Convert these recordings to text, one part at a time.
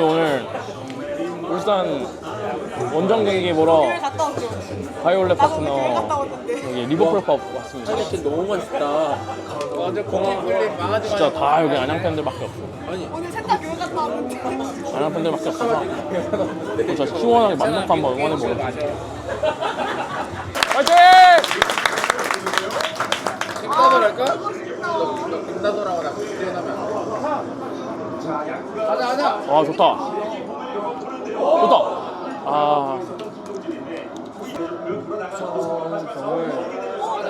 근데 오늘 울산 원정 경기 보러 교회 갔다 왔죠. 바이올렛 갔다 파트너 왔는데. 여기 리버풀 법 왔습니다. 하이라이트 너무 멋있다. 완전 공항 망하지 진짜 다 여기 안양 팬들밖에 없어. 오늘 셋다 교회 갔다 왔는데. 안양 팬들밖에 없어서 진짜 시원하게 맘 놓고 한번 응원해 보고. 화이팅! 빅다돌 할까? 너, 너 빅다돌하고 나 뛰어나면 안 돼? 아 좋다. 좋다. 아.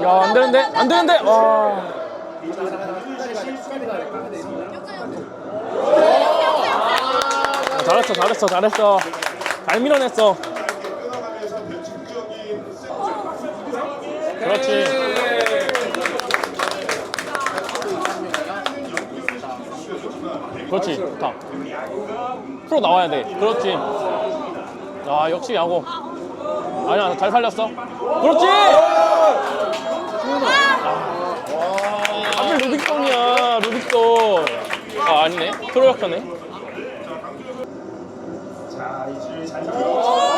야, 안 되는데? 안 되는데? 와. 아, 잘했어, 잘했어, 잘했어. 잘 밀어냈어. 그렇지. 그렇지, 좋다. 프로 나와야 돼. 그렇지. 아, 역시 야구. 아니야, 잘 살렸어. 그렇지! 하필 루빅손이야, 루빅손. 아, 아니네. 프로역하네.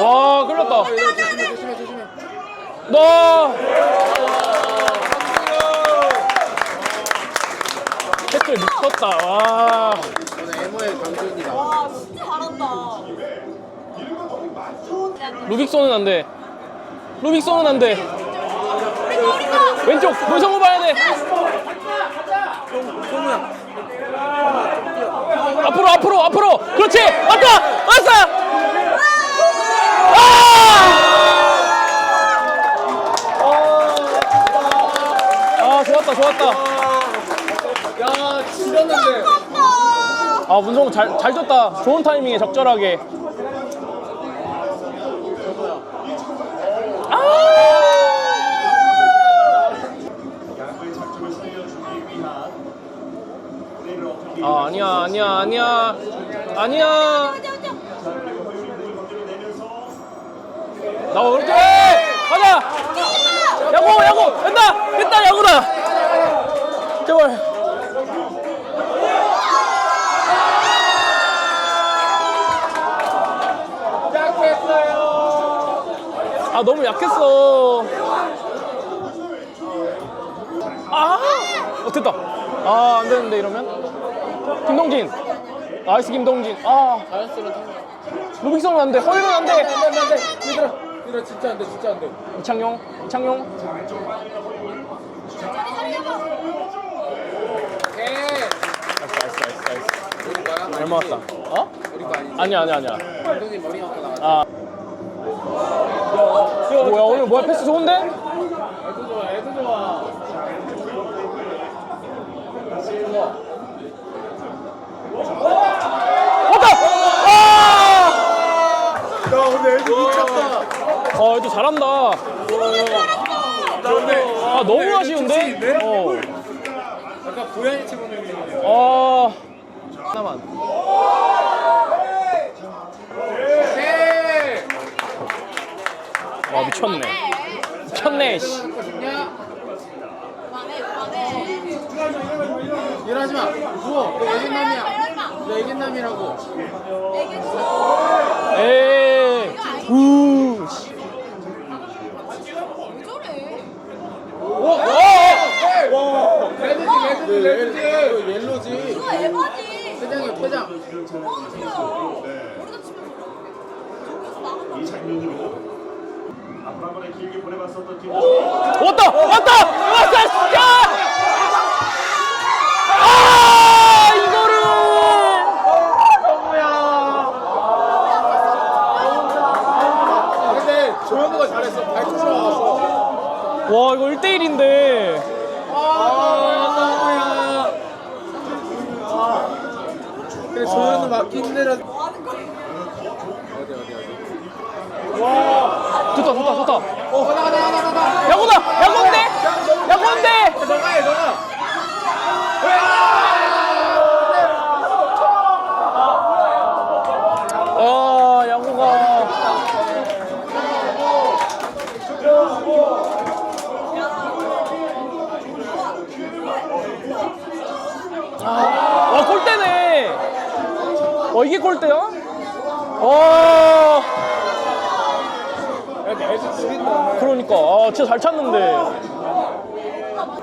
와, 끌렸다. 너! 미쳤다. 와. 루빅손은 안 돼. 루빅손은 안 돼. 왼쪽 노성우 봐야 돼. 앞으로 앞으로 앞으로. 그렇지. 왔다 왔어. 아! 아 좋았다 좋았다. 야 지렸는데. 아 문성우 잘잘 줬다. 좋은 타이밍에 적절하게. 아 아니야 아니야 아니야. 아니야. 나와 그렇지 가자! 야구 야구! 된다! 됐다 야구다! 제발. 아 너무 약했어. 아! 어, 됐다. 아 안 되는데 이러면 김동진 나이스 김동진 아 자연스러운 탕. 루빅성은 안돼 허일은 안돼 안돼 안돼. 얘들아 얘들아 진짜 안돼 진짜 안돼. 이창용 이창용 오케이. 나이스 나이스 나이스 나이스 우리 거야? 잘 모았다 어? 우리 거 아니지? 아니야 아니야 아니야 감독님 머리. 아 뭐야 오늘 뭐야 패스 좋은데? 애도 좋아 애도 좋아. 왔다! 아! 야 어, 얘도 잘한다. 아, 너무 아쉬운데? 어. 약간 고양이 치고 있는. 아. 하나만. 오케이. 와, 미쳤네. 미쳤네, 씨. 일하지 마. 누워. 너 애견남이야. 너 애견남이라고. 애기야. 에이. 우. 씨. 왜 저래? 오, 오! 와. 레드지 레드지 레드지. 옐로지. 이거 에바지. 회장이야 회장. 뻥이야. 우리가 치면 저기서 나간다. 이 장면으로 앞으로 한 번에 보내봤었던 팀 왔다! 왔다! 왔다! 야! 아! 이거를! 근데 조현우가 잘했어. 발톱 나왔어. 와, 이거 1대1인데. 아, 너무야. 근데 조현우 맞기 힘들어. 뭐 하는 거야? 어디 어디 어디. 좋다, 좋다, 좋다. 어, 가다 가다 가다 가다. 야구다! 야구인데! 야구인데! 해 너가. 아, 야구가. 아, 와, 골대네! 와, 이게 골대야? 어. 그러니까. 아 진짜 잘 찼는데.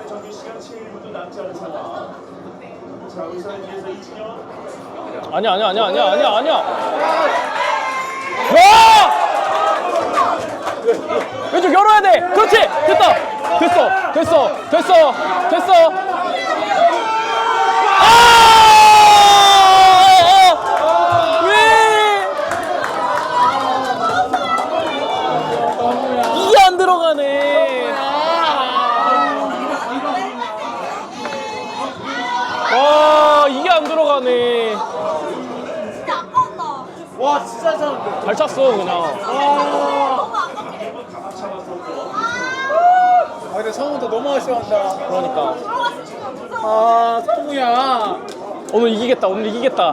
정규 시간 7분도 남지 않은 상황. 자, 의사에 비해서 이진영. 아니야 아니야 아니야 아니야 아니야 아니야. 와! 왼쪽 열어야 돼. 그렇지. 됐다. 됐어. 됐어. 됐어. 됐어 찼어 그냥 아깝게. 아, 근데 성우도 너무 아쉬워한다. 그러니까. 아, 성우야. 오늘 이기겠다 오늘 이기겠다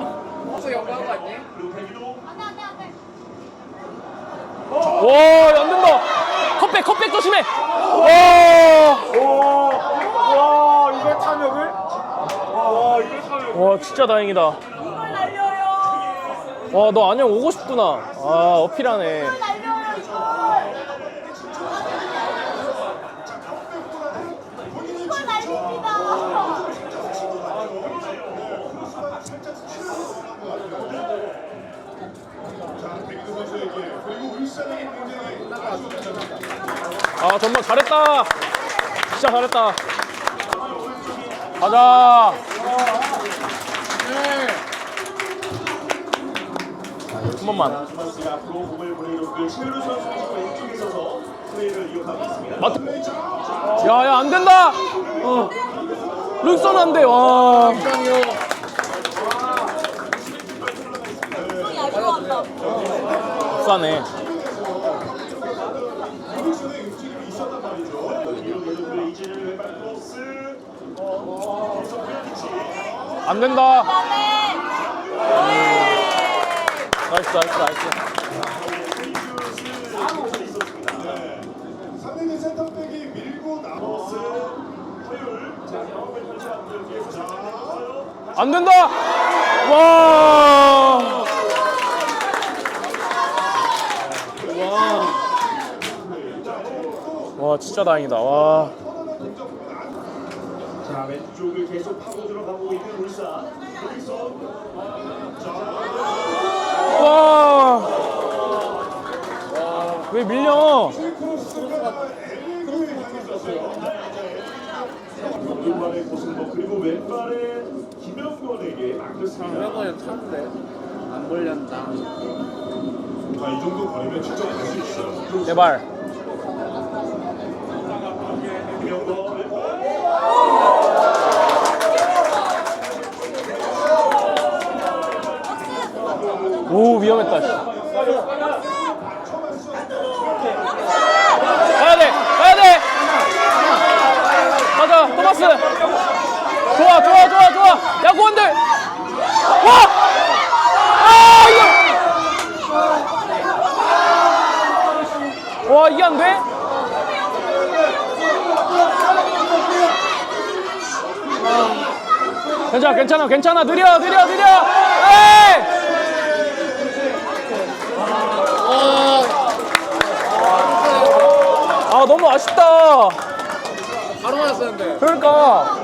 벌써 연구한 거 안돼 안돼. 와안 된다 컵백 컵백 조심해 와, 와, 이걸 탐욕을? 와, 이걸 탐욕. 와 진짜 다행이다. 와 너 안녕 오고 싶구나. 아 어필하네. 아 정말 잘했다. 진짜 잘했다. 가자 고 있습니다. 맞 야야 안 된다 어. 룩선 안 돼 와 짱이요. 형이 아쉬워한다. 싸네. 어, 성현이치. 안 된다. 나이스 나이스 나이스 상대는 센터백이 밀고 나머스 허율. 자, 영업을 펼쳐왔고요. 뒤에서 잡아내고요. 안 된다 와와 진짜 다행이다 와 자, 왼쪽을 계속 파고 들어가고 있는 울산. 여기서 와. 왜 밀려? 오른발에 고승모 그리고 왼발에 김영권에게 맡겼습니다. 이번엔 탔는데. 안 걸렸다. 자, 이 정도 거리면 직접 갈 수 있어요. 제발. 김영권 왼발. 오 위험했다. 씨. 가야 돼, 가야 돼. 가자, 토마스. 좋아, 좋아, 좋아, 좋아. 야 고원들. 와. 아 이거. 와 이게 안 돼? 괜찮아, 괜찮아. 느려, 느려, 느려. 에이! 아 너무 아쉽다. 바로 맞았었는데. 그러니까.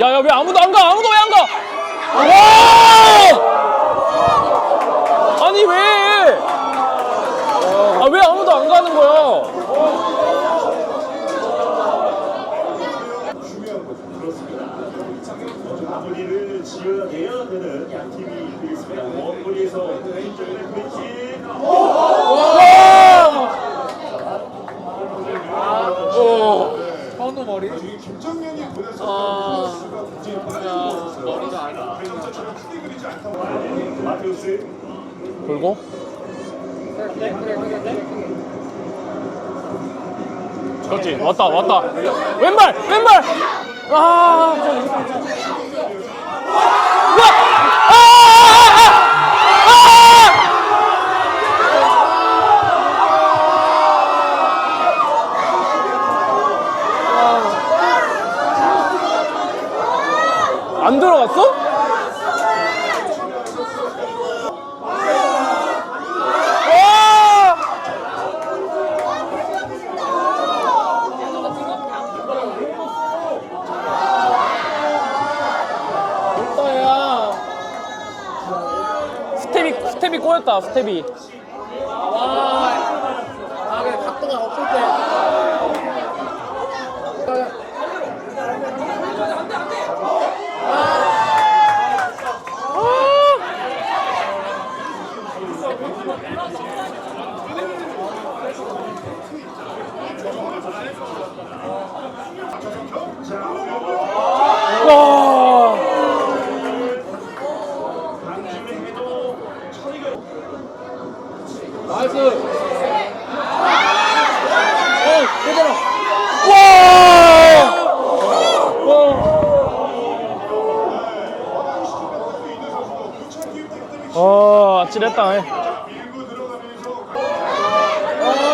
야야 왜 아무도 안 가? 아무도 왜 안 가? 와! 아니 왜? 아 왜 아무도 안 가는 거야? 중요한 거죠. 그렇습니다. 마무리를 지어내야 되는 양 팀이 되겠습니다. 원거리에서 개인적인. 현우 머리. 김정면이 보내서 아, 머리가 안 크게 그리지 않다. 마테우스 돌고 그렇지 왔다 왔다 왼발 왼발 아 와! 아! 아! 아! 아! 안 들어갔어? 없다 야. 스텝이 스텝이 꼬였다 스텝이 와. 아 그래 각도가 없을 때. 와 나이스. 어, 그대로. 와! 와, 아찔했다. 아,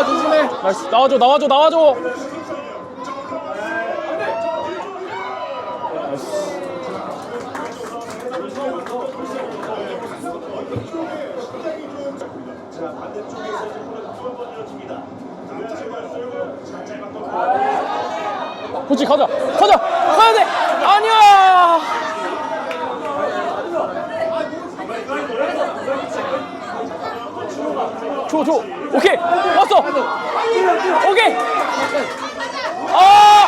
조심해. 나이스. 나와줘, 나와줘, 나와줘. 자 반대쪽에서 두번 이어집니다. 그렇지, 가자, 가자, 가야 돼. 아니야. 줘, 줘. 오케이, 왔어. 오케이. 아, 아.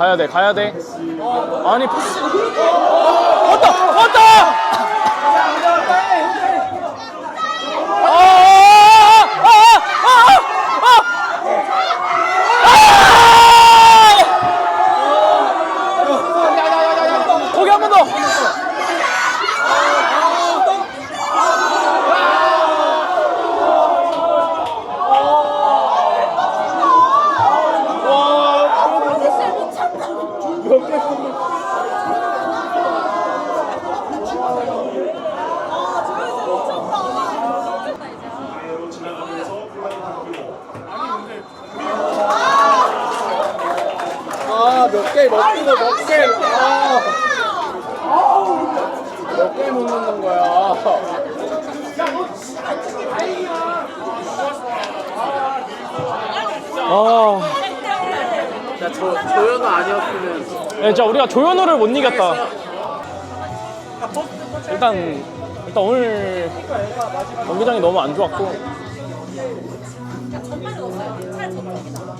가야 돼, 가야 돼. 아니, 패스. 왔다, 왔다. 아, 아, 아, 아, 아, 아. 거기 한 번 더. 진짜 미쳤다. 아, 저기서 미쳤다. 아래로 지나가면서 골반이 바뀌고 아, 몇개 먹기도 몇 개. 아. 몇개 못 넣는 거야. 아, 야, 저, 조현우 아니었으면. 야, 진짜 우리가 조현우를 못 이겼다. 일단 일단 오늘 경기장이 너무 안 좋았고 전날 넣었어요. 차라리 저쪽이다.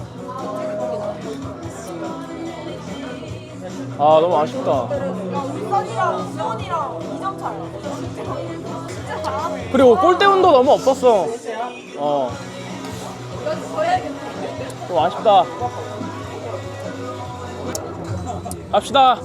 아 너무 아쉽다. 야, 우리 선이랑 지원이랑 2점 차야. 진짜 잘하네. 그리고 골대운도 너무 없었어. 어. 좀 아쉽다. 갑시다.